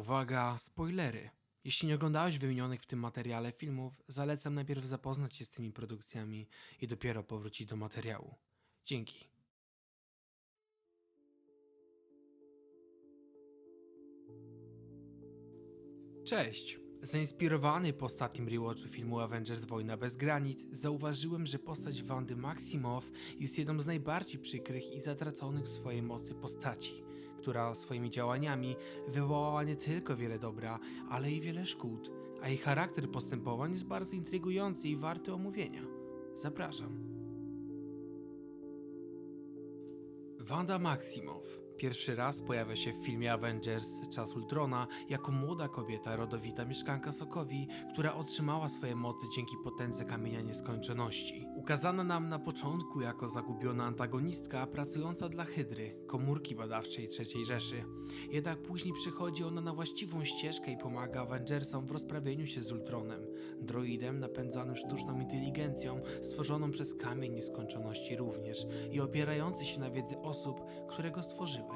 Uwaga, spoilery. Jeśli nie oglądałeś wymienionych w tym materiale filmów, zalecam najpierw zapoznać się z tymi produkcjami i dopiero powrócić do materiału. Dzięki. Cześć! Zainspirowany po ostatnim rewatchu filmu Avengers Wojna bez granic, zauważyłem, że postać Wandy Maximoff jest jedną z najbardziej przykrych i zatraconych w swojej mocy postaci, która swoimi działaniami wywołała nie tylko wiele dobra, ale i wiele szkód, a jej charakter postępowań jest bardzo intrygujący i warty omówienia. Zapraszam. Wanda Maximoff pierwszy raz pojawia się w filmie Avengers Czas Ultrona jako młoda kobieta rodowita mieszkanka Sokowi, która otrzymała swoje mocy dzięki potędze kamienia nieskończoności. Ukazana nam na początku jako zagubiona antagonistka pracująca dla Hydry, komórki badawczej III Rzeszy. Jednak później przychodzi ona na właściwą ścieżkę i pomaga Avengersom w rozprawieniu się z Ultronem, droidem napędzanym sztuczną inteligencją stworzoną przez kamień nieskończoności również i opierający się na wiedzy osób, które go stworzyły.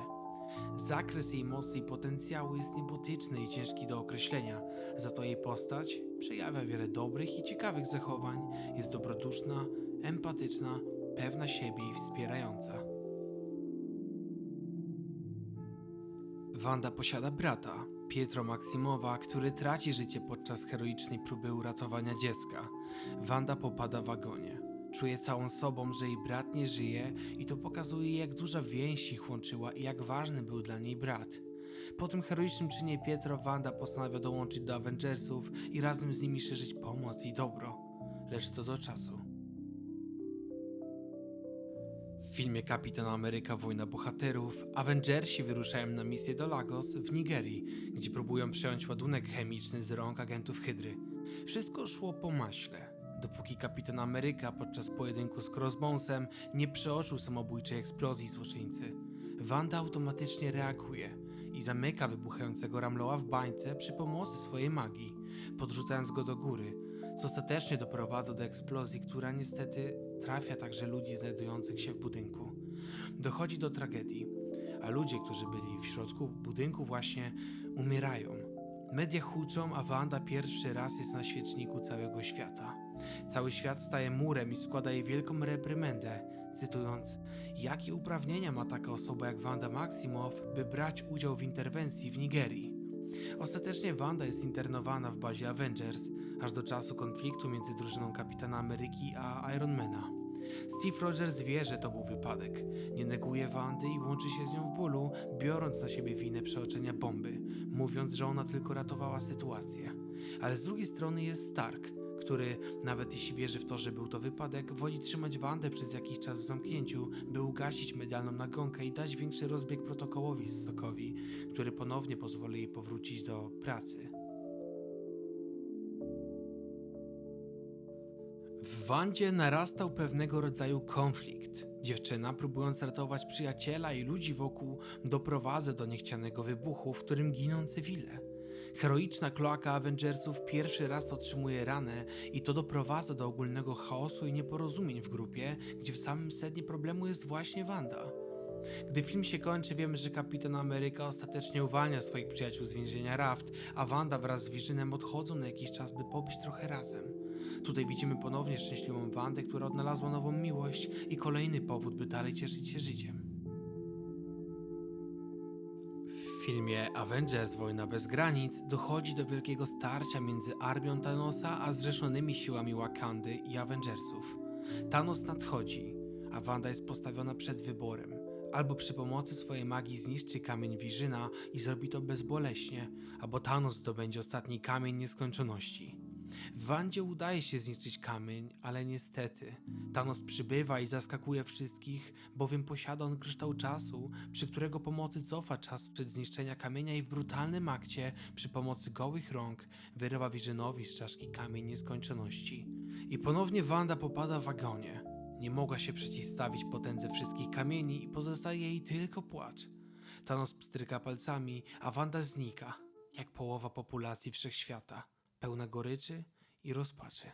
Zakres jej mocy i potencjału jest niebotyczny i ciężki do określenia, za to jej postać przejawia wiele dobrych i ciekawych zachowań, jest dobroduszna, empatyczna, pewna siebie i wspierająca. Wanda posiada brata, Pietro Maksimowa, który traci życie podczas heroicznej próby uratowania dziecka. Wanda popada w agonię. Czuje całą sobą, że jej brat nie żyje i to pokazuje jak duża więź ich łączyła i jak ważny był dla niej brat. Po tym heroicznym czynie Pietro Wanda postanawia dołączyć do Avengersów i razem z nimi szerzyć pomoc i dobro. Lecz to do czasu. W filmie Kapitan Ameryka Wojna Bohaterów Avengersi wyruszają na misję do Lagos w Nigerii, gdzie próbują przejąć ładunek chemiczny z rąk agentów Hydry. Wszystko szło po maśle, dopóki Kapitan Ameryka podczas pojedynku z Crossbonesem nie przeoczył samobójczej eksplozji złoczyńcy. Wanda automatycznie reaguje i zamyka wybuchającego Ramloa w bańce przy pomocy swojej magii, podrzucając go do góry, co ostatecznie doprowadza do eksplozji, która niestety trafia także ludzi znajdujących się w budynku. Dochodzi do tragedii, a ludzie, którzy byli w środku budynku właśnie umierają. Media huczą, a Wanda pierwszy raz jest na świeczniku całego świata. Cały świat staje murem i składa jej wielką reprymendę, cytując: Jakie uprawnienia ma taka osoba jak Wanda Maximoff, by brać udział w interwencji w Nigerii? Ostatecznie Wanda jest internowana w bazie Avengers, aż do czasu konfliktu między drużyną Kapitana Ameryki a Ironmana. Steve Rogers wie, że to był wypadek. Nie neguje Wandy i łączy się z nią w bólu, biorąc na siebie winę przeoczenia bomby, mówiąc, że ona tylko ratowała sytuację. Ale z drugiej strony jest Stark, który, nawet jeśli wierzy w to, że był to wypadek, woli trzymać Wandę przez jakiś czas w zamknięciu, by ugasić medialną nagonkę i dać większy rozbieg protokołowi z Sokowi, który ponownie pozwoli jej powrócić do pracy. W Wandzie narastał pewnego rodzaju konflikt. Dziewczyna, próbując ratować przyjaciela i ludzi wokół, doprowadza do niechcianego wybuchu, w którym giną cywile. Heroiczna kloaka Avengersów pierwszy raz otrzymuje ranę i to doprowadza do ogólnego chaosu i nieporozumień w grupie, gdzie w samym sednie problemu jest właśnie Wanda. Gdy film się kończy, wiemy, że Kapitan Ameryka ostatecznie uwalnia swoich przyjaciół z więzienia Raft, a Wanda wraz z Visionem odchodzą na jakiś czas, by pobyć trochę razem. Tutaj widzimy ponownie szczęśliwą Wandę, która odnalazła nową miłość i kolejny powód, by dalej cieszyć się życiem. W filmie Avengers Wojna bez granic dochodzi do wielkiego starcia między armią Thanosa a zrzeszonymi siłami Wakandy i Avengersów. Thanos nadchodzi, a Wanda jest postawiona przed wyborem. Albo przy pomocy swojej magii zniszczy kamień Wirzyna i zrobi to bezboleśnie, albo Thanos zdobędzie ostatni kamień nieskończoności. Wandzie udaje się zniszczyć kamień, ale niestety Thanos przybywa i zaskakuje wszystkich, bowiem posiada on kryształ czasu, przy którego pomocy cofa czas przed zniszczenia kamienia i w brutalnym akcie przy pomocy gołych rąk wyrywa Wirzynowi z czaszki kamień nieskończoności. I ponownie Wanda popada w agonie. Nie mogła się przeciwstawić potędze wszystkich kamieni i pozostaje jej tylko płacz. Thanos pstryka palcami, a Wanda znika, jak połowa populacji wszechświata, pełna goryczy i rozpaczy.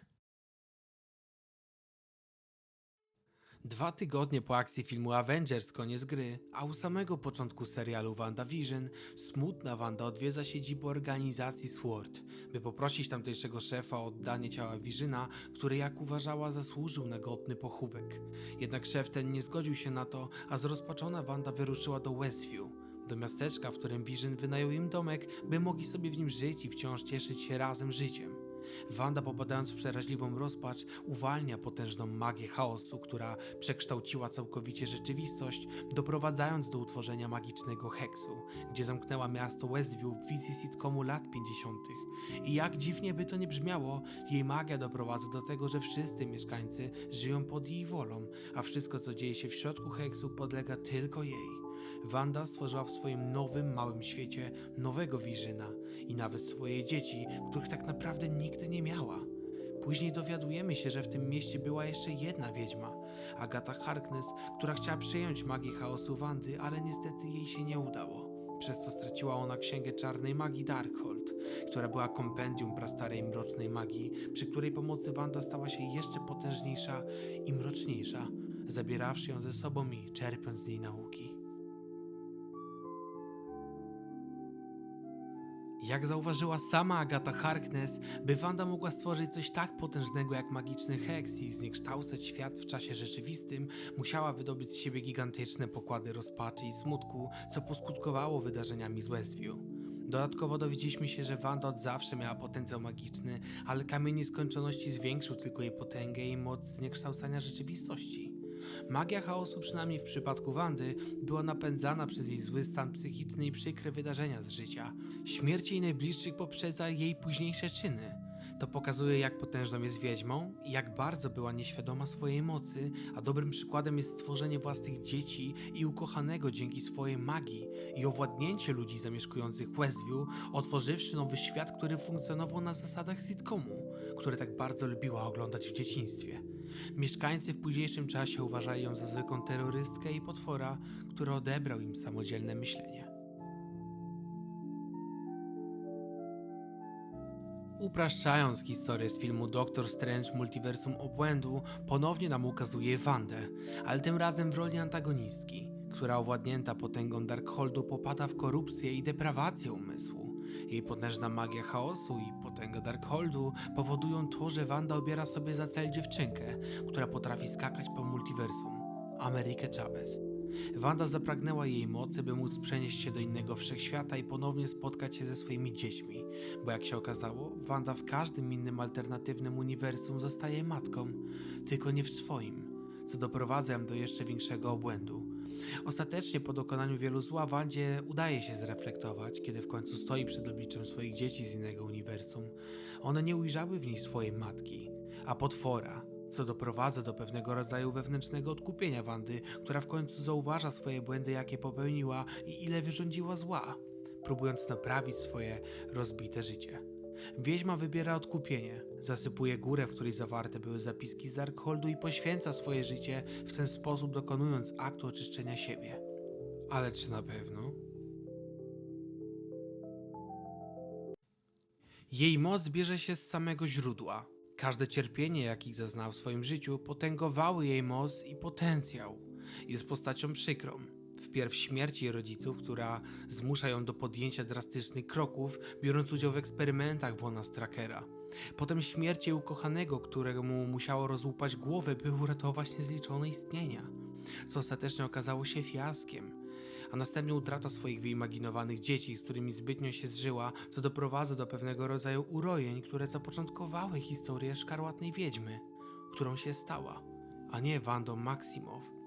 Dwa tygodnie po akcji filmu Avengers Koniec Gry, a u samego początku serialu WandaVision, smutna Wanda odwiedza siedzibę organizacji SWORD, by poprosić tamtejszego szefa o oddanie ciała Visiona, który jak uważała zasłużył na godny pochówek. Jednak szef ten nie zgodził się na to, a zrozpaczona Wanda wyruszyła do Westview, do miasteczka, w którym Vision wynajął im domek, by mogli sobie w nim żyć i wciąż cieszyć się razem życiem. Wanda, popadając w przeraźliwą rozpacz, uwalnia potężną magię chaosu, która przekształciła całkowicie rzeczywistość, doprowadzając do utworzenia magicznego heksu, gdzie zamknęła miasto Westview w wizji sitcomu lat 50. I jak dziwnie by to nie brzmiało, jej magia doprowadza do tego, że wszyscy mieszkańcy żyją pod jej wolą, a wszystko co dzieje się w środku heksu podlega tylko jej. Wanda stworzyła w swoim nowym, małym świecie nowego Wirzyna i nawet swoje dzieci, których tak naprawdę nigdy nie miała. Później dowiadujemy się, że w tym mieście była jeszcze jedna wiedźma, Agata Harkness, która chciała przyjąć magię chaosu Wandy, ale niestety jej się nie udało. Przez co straciła ona księgę czarnej magii Darkhold, która była kompendium prastarej mrocznej magii, przy której pomocy Wanda stała się jeszcze potężniejsza i mroczniejsza, zabierawszy ją ze sobą i czerpiąc z niej nauki. Jak zauważyła sama Agata Harkness, by Wanda mogła stworzyć coś tak potężnego jak magiczny heks i zniekształcać świat w czasie rzeczywistym, musiała wydobyć z siebie gigantyczne pokłady rozpaczy i smutku, co poskutkowało wydarzeniami z Westview. Dodatkowo dowiedzieliśmy się, że Wanda od zawsze miała potencjał magiczny, ale kamień nieskończoności zwiększył tylko jej potęgę i moc zniekształcania rzeczywistości. Magia chaosu, przynajmniej w przypadku Wandy, była napędzana przez jej zły stan psychiczny i przykre wydarzenia z życia. Śmierć jej najbliższych poprzedza jej późniejsze czyny. To pokazuje, jak potężną jest wiedźmą i jak bardzo była nieświadoma swojej mocy, a dobrym przykładem jest stworzenie własnych dzieci i ukochanego dzięki swojej magii i owładnięcie ludzi zamieszkujących Westview, otworzywszy nowy świat, który funkcjonował na zasadach sitcomu, które tak bardzo lubiła oglądać w dzieciństwie. Mieszkańcy w późniejszym czasie uważali ją za zwykłą terrorystkę i potwora, który odebrał im samodzielne myślenie. Upraszczając historię z filmu Doctor Strange Multiversum Obłędu, ponownie nam ukazuje Wandę, ale tym razem w roli antagonistki, która owładnięta potęgą Darkholdu popada w korupcję i deprawację umysłu. Jej potężna magia chaosu i potęga Darkholdu powodują to, że Wanda obiera sobie za cel dziewczynkę, która potrafi skakać po multiversum, Amerykę Chavez. Wanda zapragnęła jej mocy, by móc przenieść się do innego wszechświata i ponownie spotkać się ze swoimi dziećmi, bo jak się okazało, Wanda w każdym innym alternatywnym uniwersum zostaje matką, tylko nie w swoim, co doprowadza ją do jeszcze większego obłędu. Ostatecznie po dokonaniu wielu zła Wandzie udaje się zreflektować, kiedy w końcu stoi przed obliczem swoich dzieci z innego uniwersum. One nie ujrzały w niej swojej matki, a potwora, co doprowadza do pewnego rodzaju wewnętrznego odkupienia Wandy, która w końcu zauważa swoje błędy, jakie popełniła i ile wyrządziła zła, próbując naprawić swoje rozbite życie. Wiedźma wybiera odkupienie, zasypuje górę, w której zawarte były zapiski z Darkholdu i poświęca swoje życie, w ten sposób dokonując aktu oczyszczenia siebie. Ale czy na pewno? Jej moc bierze się z samego źródła. Każde cierpienie, jakich zaznał w swoim życiu, potęgowały jej moc i potencjał. Jest postacią przykrą. Wpierw śmierć jej rodziców, która zmusza ją do podjęcia drastycznych kroków, biorąc udział w eksperymentach Wona Strakera. Potem śmierć jej ukochanego, któremu musiało rozłupać głowę, by uratować niezliczone istnienia, co ostatecznie okazało się fiaskiem a następnie utrata swoich wyimaginowanych dzieci, z którymi zbytnio się zżyła, co doprowadza do pewnego rodzaju urojeń, które zapoczątkowały historię szkarłatnej wiedźmy, którą się stała, a nie Wandą Maximow.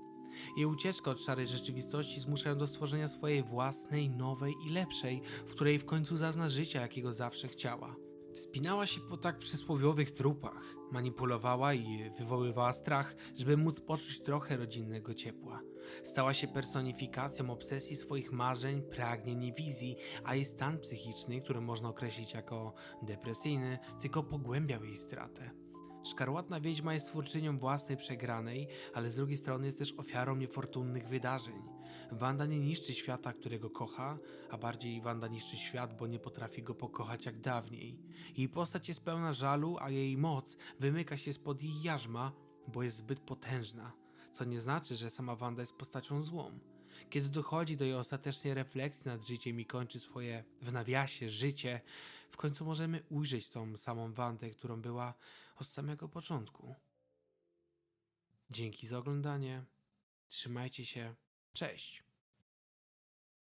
Jej ucieczka od szarej rzeczywistości zmusza ją do stworzenia swojej własnej, nowej i lepszej, w której w końcu zazna życia, jakiego zawsze chciała. Wspinała się po tak przysłowiowych trupach, manipulowała i wywoływała strach, żeby móc poczuć trochę rodzinnego ciepła. Stała się personifikacją obsesji swoich marzeń, pragnień i wizji, a jej stan psychiczny, który można określić jako depresyjny, tylko pogłębiał jej stratę. Szkarłatna wiedźma jest twórczynią własnej przegranej, ale z drugiej strony jest też ofiarą niefortunnych wydarzeń. Wanda nie niszczy świata, którego kocha, a bardziej Wanda niszczy świat, bo nie potrafi go pokochać jak dawniej. Jej postać jest pełna żalu, a jej moc wymyka się spod jej jarzma, bo jest zbyt potężna. co nie znaczy, że sama Wanda jest postacią złą. Kiedy dochodzi do jej ostatecznej refleksji nad życiem i kończy swoje, w nawiasie, życie, w końcu możemy ujrzeć tą samą Wandę, którą była od samego początku. Dzięki za oglądanie. Trzymajcie się. Cześć.